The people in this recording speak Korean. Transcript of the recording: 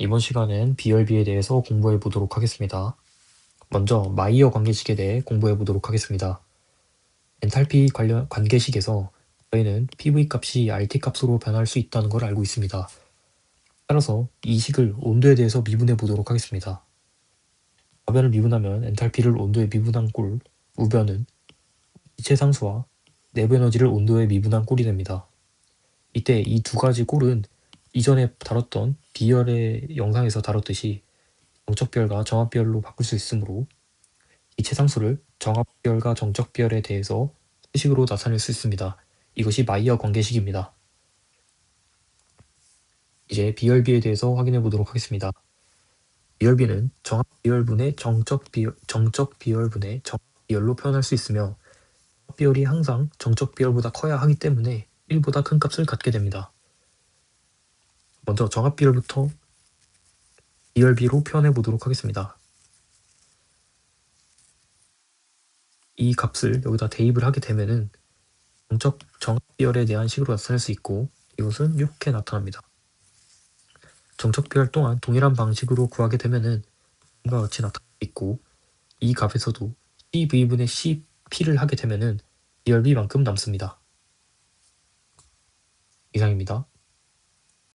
이번 시간엔 BRB에 대해서 공부해 보도록 하겠습니다. 먼저 마이어 관계식에 대해 공부해 보도록 하겠습니다. 엔탈피 관련 관계식에서 저희는 PV 값이 RT 값으로 변할 수 있다는 걸 알고 있습니다. 따라서 이 식을 온도에 대해서 미분해 보도록 하겠습니다. 좌변을 미분하면 엔탈피를 온도에 미분한 꼴, 우변은 이체 상수와 내부 에너지를 온도에 미분한 꼴이 됩니다. 이때 이 두 가지 꼴은 이전에 다뤘던 비열의 영상에서 다뤘듯이 정적비열과 정합비열로 바꿀 수 있으므로 이체 상수를 정합비열과 정적비열에 대해서 수식으로 나타낼 수 있습니다. 이것이 마이어 관계식입니다. 이제 비열비에 대해서 확인해 보도록 하겠습니다. 비열비는 정합 비열분의 정적 비열, 정적 비열분의 정합 비열로 표현할 수 있으며 정합 비열이 항상 정적 비열보다 커야 하기 때문에 1보다 큰 값을 갖게 됩니다. 먼저 정합비열부터 비열비로 표현해 보도록 하겠습니다. 이 값을 여기다 대입을 하게 되면은 정적 정합비열에 대한 식으로 나타낼 수 있고 이것은 이렇게 나타납니다. 정적비열 또한 동일한 방식으로 구하게 되면은 이와 같이 나타날 수 있고 이 값에서도 CV분의 CP를 하게 되면은 비열비만큼 남습니다. 이상입니다.